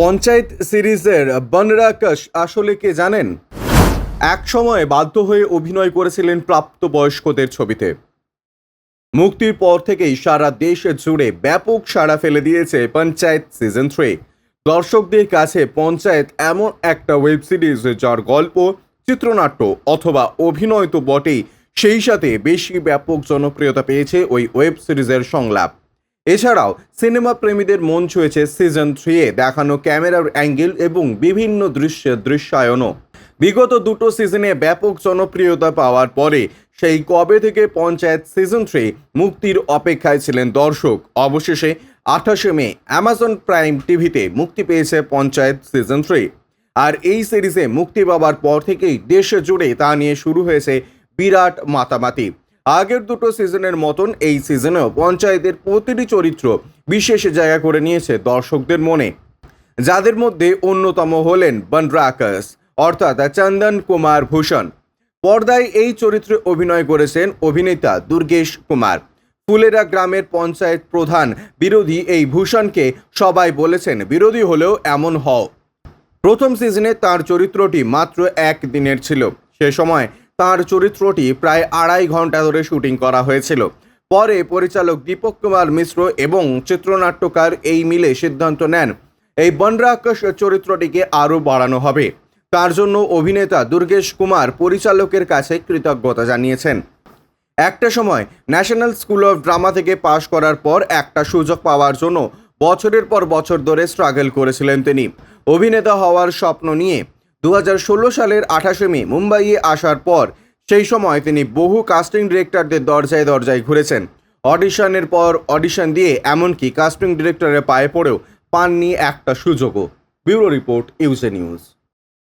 পঞ্চায়েত সিরিজের বনরাকশ আসলে কে জানেন? এক সময় বাধ্য হয়ে অভিনয় করেছিলেন প্রাপ্তবয়স্কদের ছবিতে। মুক্তির পর থেকেই সারা দেশ জুড়ে ব্যাপক সাড়া ফেলে দিয়েছে পঞ্চায়েত সিজন থ্রি। দর্শকদের কাছে পঞ্চায়েত এমন একটা ওয়েব সিরিজ যার গল্প, চিত্রনাট্য অথবা অভিনয় তো বটেই, সেই সাথে বেশি ব্যাপক জনপ্রিয়তা পেয়েছে ওই ওয়েব সিরিজের সংলাপ। এছাড়াও সিনেমা প্রেমীদের মন ছুঁয়েছে সিজন থ্রিয়ে দেখানো ক্যামেরার অ্যাঙ্গেল এবং বিভিন্ন দৃশ্যের দৃশ্যায়নও। বিগত দুটো সিজনে ব্যাপক জনপ্রিয়তা পাওয়ার পরে, সেই কবে থেকে পঞ্চায়েত সিজন থ্রি মুক্তির অপেক্ষায় ছিলেন দর্শক। অবশেষে আঠাশে মে অ্যামাজন প্রাইম টিভিতে মুক্তি পেয়েছে পঞ্চায়েত সিজন থ্রি আর এই সিরিজে মুক্তি পাওয়ার পর থেকেই দেশ জুড়ে তা নিয়ে শুরু হয়েছে বিরাট মাতামাতি। আগের দুটো সিজনের মতন এই সিজনেও পঞ্চায়েতের প্রতিটি চরিত্র বিশেষ জায়গা করে নিয়েছে দর্শকদের মনে। যাদের মধ্যে অন্যতম হলেন বনরাকাস অর্থাৎ চন্দন কুমার ভূষণ। পর্দায় এই চরিত্রে অভিনয় করেছেন অভিনেতা দুর্গেশ কুমার। ফুলেরা গ্রামের পঞ্চায়েত প্রধান বিরোধী এই ভূষণকে সবাই বলেছেন, বিরোধী হলেও এমন হও। প্রথম সিজনে তার চরিত্রটি মাত্র এক দিনের ছিল। সে সময় তার চরিত্রটি প্রায় আড়াই ঘণ্টা ধরে শুটিং করা হয়েছিল। পরে পরিচালক দীপক কুমার মিশ্র এবং চিত্রনাট্যকার এই মিলে সিদ্ধান্ত নেন, এই বনরাকশ চরিত্রটিকে আরও বাড়ানো হবে। তার জন্য অভিনেতা দুর্গেশ কুমার পরিচালকের কাছে কৃতজ্ঞতা জানিয়েছেন। একটা সময় ন্যাশনাল স্কুল অফ ড্রামা থেকে পাশ করার পর একটা সুযোগ পাওয়ার জন্য বছরের পর বছর ধরে স্ট্রাগল করেছিলেন তিনি। অভিনেতা হওয়ার স্বপ্ন নিয়ে দু হাজার ষোলো সালের আঠাশে মে মুম্বাইয়ে আসার পর সেই সময় তিনি বহু কাস্টিং ডিরেক্টরদের দরজায় দরজায় ঘুরেছেন। অডিশনের পর অডিশন দিয়ে এমনকি কাস্টিং ডিরেক্টরের পায়ে পড়েও পাননি একটা সুযোগও। ব্যুরো রিপোর্ট ইউজে নিউজ।